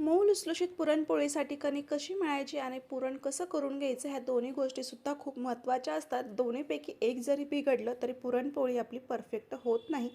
मऊ लुसलुशीत पुरणपोळीसाठी कणिक कशी मिळायची आणि पुरण कसं करून घ्यायचं ह्या दोन्ही गोष्टीसुद्धा खूप महत्त्वाच्या असतात. दोन्हीपैकी एक जरी बिघडलं तरी पुरणपोळी आपली परफेक्ट होत नाही.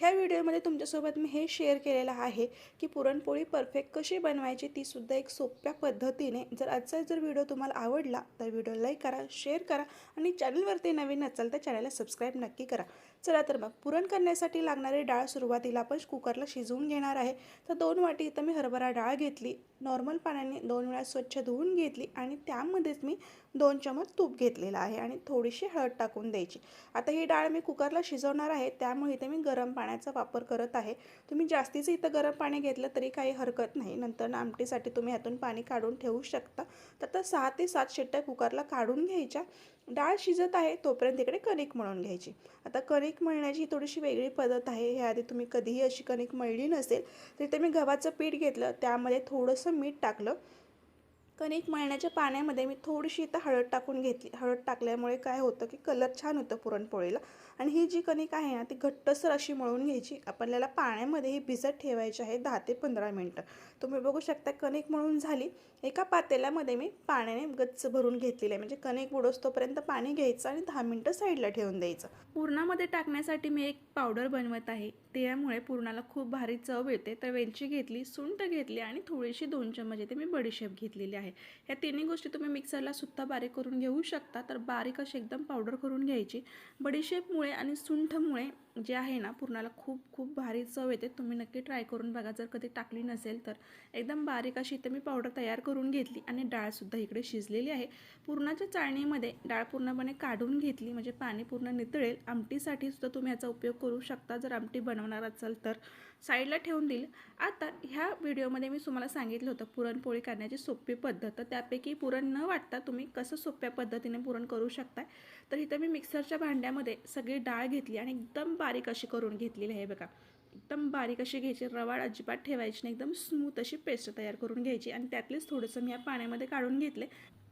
ह्या व्हिडिओमध्ये तुमच्यासोबत मी हे शेअर केलेलं आहे की पुरणपोळी परफेक्ट कशी बनवायची तीसुद्धा एक सोप्या पद्धतीने. जर आजचा जर व्हिडिओ तुम्हाला आवडला तर व्हिडिओ लाईक करा शेअर करा आणि चॅनलवरती नवीन असाल तर चॅनलला सबस्क्राईब नक्की करा. चला तर मग पुरण करण्यासाठी लागणारी डाळ सुरुवातीला आपण कुकरला शिजवून घेणार आहे. तर दोन वाटी इथं मी हरभरा डाळ घेतली. नॉर्मल पाण्याने दोन वेळा स्वच्छ धुवून घेतली आणि त्यामध्येच मी दोन चमच तूप घेतलेलं आहे आणि थोडीशी हळद टाकून द्यायची. आता ही डाळ मी कुकरला शिजवणार आहे त्यामुळे इथे मी गरम पाण्याचा वापर करत आहे. तुम्ही जास्तीचं इथं गरम पाणी घेतलं तरी काही हरकत नाही. नंतर आमटीसाठी तुम्ही ह्यातून पाणी काढून ठेवू शकता. तर आता सहा ते सात शिट्ट्या कुकरला काढून घ्यायच्या. डाळ शिजत आहे तोपर्यंत इकडे कणिक मळून घ्यायची. आता कणिक मळण्याची थोडीशी वेगळी पद्धत आहे. ह्याआधी तुम्ही कधीही अशी कणिक मळली नसेल तर इथे मी गव्हाचं पीठ घेतलं त्यामध्ये थोडंसं मीठ टाकलं. कणिक मळण्याच्या पाण्यामध्ये मी थोडीशी इथं हळद टाकून घेतली हळद टाकल्यामुळे काय होतं की कलर छान होतं पुरणपोळीला. आणि ही जी कणिक आहे ना ती घट्टसर अशी मळून घ्यायची. आपल्याला पाण्यामध्ये ही भिजत ठेवायची आहे दहा ते पंधरा मिनटं. तुम्ही बघू शकता कणिक मळून झाली. एका पातेल्यामध्ये मी पाण्याने गच्च भरून घेतलेलं आहे. म्हणजे कणिक बुडोस्तोपर्यंत पाणी घ्यायचं आणि दहा मिनटं साईडला ठेवून द्यायचं. पुरणामध्ये टाकण्यासाठी मी एक पावडर बनवत आहे. त्यामुळे पुरणाला खूप भारी चव येते. तर वेलची घेतली सुंठ घेतली आणि थोडीशी दोन चमच येते मी बडीशेप घेतलेली आहे. ह्या तिन्ही गोष्टी तुम्ही मिक्सरला सुद्धा बारीक करून घेऊ शकता. तर बारीक अशी एकदम पावडर करून घ्यायची. बडीशेपमुळे आणि सुंठमुळे जे आहे ना पुरणाला खूप खूप भारी चव येते. तुम्ही नक्की ट्राय करून बघा. जर कधी टाकली नसेल तर. एकदम बारीक अशी इथं मी पावडर तयार करून घेतली आणि डाळसुद्धा इकडे शिजलेली आहे. पुरणाच्या चाळणीमध्ये डाळ पूर्णपणे काढून घेतली म्हणजे पाणी पूर्ण नितळेल. आमटीसाठी सुद्धा तुम्ही याचा उपयोग करू शकता. जर आमटी बनवणार असाल तर. साईडला ठेवून देईल. आता ह्या व्हिडिओमध्ये मी तुम्हाला सांगितलं होतं पुरणपोळी करण्याची सोपी पद्धत. तर त्यापैकी पुरण न वाटता तुम्ही कसं सोप्या पद्धतीने पुरण करू शकताय? तर इथं मी मिक्सरच्या भांड्यामध्ये सगळी डाळ घेतली आणि एकदम बारीक अशी करून घेतलेली आहे बघा. एकदम बारीक अशी घ्यायची रवाळ अजिबात ठेवायची नाही एकदम स्मूथ अशी पेस्ट तयार करून घ्यायची. आणि त्यातलेच थोडंसं मी या पाण्यामध्ये काढून घेतले.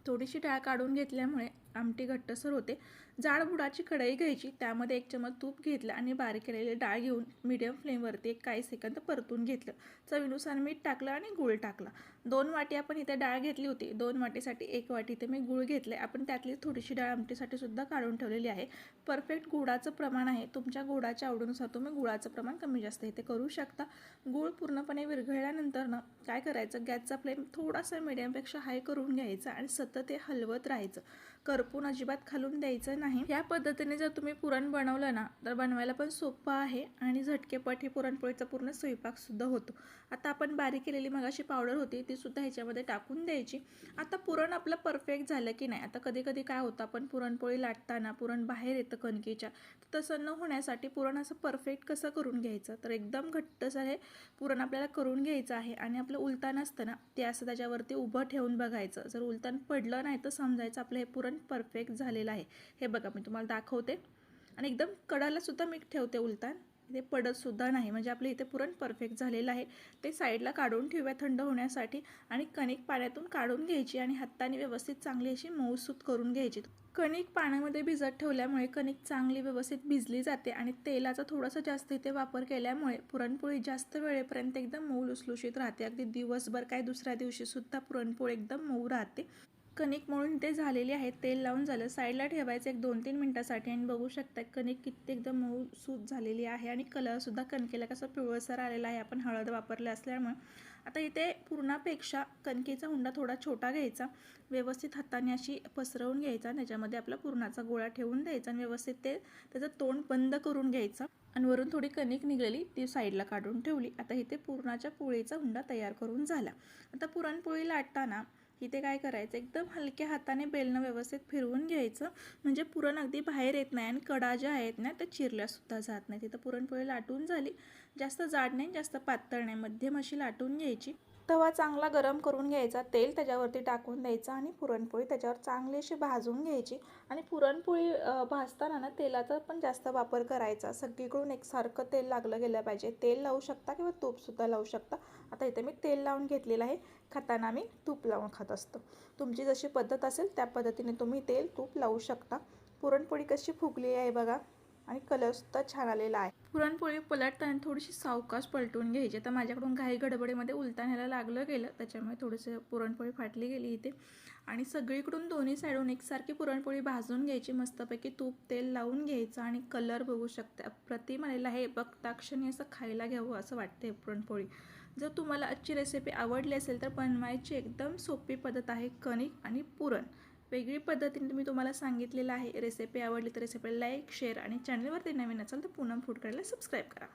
थोडीशी डाळ काढून घेतल्यामुळे आमटी घट्टसर होते. जाड बुडाची कढई घ्यायची त्यामध्ये एक चमच तूप घेतलं आणि बारीक केलेली डाळ घेऊन मीडियम फ्लेमवरती एक काही सेकंद परतून घेतलं. चवीनुसार मीठ टाकलं आणि गूळ टाकला. दोन वाटी आपण इथे डाळ घेतली होती. दोन वाटीसाठी एक वाटी इथे मी गूळ घेतले आपण त्यातली थोडीशी डाळ आमटीसाठी सुद्धा काढून ठेवलेली आहे. परफेक्ट गुळाचं प्रमाण आहे. तुमच्या गुळाच्या आवडीनुसार तुम्ही गुळाचं प्रमाण कमी जास्त इथे करू शकता. गूळ पूर्णपणे विरघळल्यानंतर ना काय करायचं? गॅसचा फ्लेम थोडासा मिडियमपेक्षा हाय करून घ्यायचा आणि सतत ते हलवत राहायचं. करपून अजिबात खालून द्यायचं नाही. या पद्धतीने जर तुम्ही पुरण बनवलं ना तर बनवायला पण सोपं आहे आणि झटकेपट हे पुरणपोळीचा पूर्ण स्वयंपाकसुद्धा होतो. आता आपण बारीक केलेली मगाशी पावडर होती तीसुद्धा ह्याच्यामध्ये टाकून द्यायची. आता पुरण आपलं परफेक्ट झालं की नाही? आता कधी कधी काय होतं आपण पुरणपोळी लाटताना पुरण बाहेर येतं कणकेच्या तसं न होण्यासाठी पुरण असं परफेक्ट कसं करून घ्यायचं? तर एकदम घट्टसं हे पुरण आपल्याला करून घ्यायचं आहे आणि आपलं उलतान असतं ना ते असं त्याच्यावरती उभं ठेवून बघायचं. जर उलतान पडलं नाही तर समजायचं आपलं हे पुरण परफेक्ट झालेलं आहे. हे बघा मी तुम्हाला दाखवते. आणि एकदम कडाला सुद्धा मी ठेवते उलतान. ते पडतसुद्धा नाही. म्हणजे आपलं इथे पुरण परफेक्ट झालेलं आहे. ते साईडला काढून ठेवूया थंड होण्यासाठी आणि कणिक पाण्यातून काढून घ्यायची आणि हाताने व्यवस्थित चांगली अशी मऊसूत करून घ्यायची. कणिक पाण्यामध्ये भिजत ठेवल्यामुळे कणिक चांगली व्यवस्थित भिजली जाते आणि तेलाचा थोडासा जास्त इथे वापर केल्यामुळे पुरणपोळी जास्त वेळेपर्यंत एकदम मऊ लुसलुशीत राहते. अगदी दिवसभर काय दुसऱ्या दिवशीसुद्धा पुरणपोळी एकदम मऊ राहते. कणिक मळून ते झालेली आहेत तेल लावून झालं. साईडला ठेवायचं एक दोन तीन मिनटासाठी आणि बघू शकता कणिक किती एकदम मऊ सूत झालेली आहे आणि कलरसुद्धा कणकेला कसं पिवळसर आलेला आहे. आपण हळद वापरले असल्यामुळे. आता इथे पूर्णापेक्षा कणकेचा हुंडा थोडा छोटा घ्यायचा. व्यवस्थित हाताने अशी पसरवून घ्यायचा आणि त्याच्यामध्ये आपला पुरणाचा गोळा ठेवून द्यायचा आणि व्यवस्थित ते त्याचं तोंड बंद करून घ्यायचं. आणि वरून थोडी कणिक निघाली ती साईडला काढून ठेवली. आता इथे पुरणाच्या पोळीचा हुंडा तयार करून झाला. आता पुरणपोळी लाटताना इथे काय करायचं? एकदम हलक्या हाताने बेलनं व्यवस्थित फिरवून घ्यायचं. म्हणजे पुरण अगदी बाहेर येत नाही आणि कडा ज्या आहेत ना त्या चिरल्यासुद्धा जात नाही तिथं पुरणपोळी लाटून झाली. जास्त जाड नाही जास्त पातळ नाही. मध्यम अशी लाटून घ्यायची. तवा चांगला गरम करून घ्यायचा तेल त्याच्यावरती टाकून द्यायचं आणि पुरणपोळी त्याच्यावर चांगली अशी भाजून घ्यायची आणि पुरणपोळी भाजताना ना तेलाचा पण जास्त वापर करायचा. सगळीकडून एकसारखं तेल लागलं गेलं पाहिजे. तेल लावू शकता किंवा तूपसुद्धा लावू शकता. आता इथे मी तेल लावून घेतलेलं आहे. खाताना मी तूप लावून खात असतो. तुमची जशी पद्धत असेल त्या पद्धतीने तुम्ही तेल तूप लावू शकता. पुरणपोळी कशी फुगली आहे बघा. आणि कलरसुद्धा छान आलेला आहे. पुरणपोळी पलटताना थोडीशी सावकाश पलटून घ्यायची. तर माझ्याकडून घाई गडबडीमध्ये उलटाण्याला लागलं गेलं त्याच्यामुळे थोडंसं पुरणपोळी फाटली गेली इथे. आणि सगळीकडून दोन्ही साईडून एकसारखी पुरणपोळी भाजून घ्यायची मस्तपैकी तूप तेल लावून घ्यायचं आणि कलर बघू शकते. प्रतिम आलेला आहे बघताक्षणी असं खायला घ्यावं असं वाटते पुरणपोळी. जर तुम्हाला आजची रेसिपी आवडली असेल तर बनवायची एकदम सोपी पद्धत आहे कणिक आणि पुरण. वेगळी पद्धतीने मी तुम्हाला सांगितलेलं आहे. रेसिपी आवडली तर रेसिपीला लाईक शेअर आणि चॅनलवरती नवीन असाल तर पूनम फूड करायला सबस्क्राईब करा.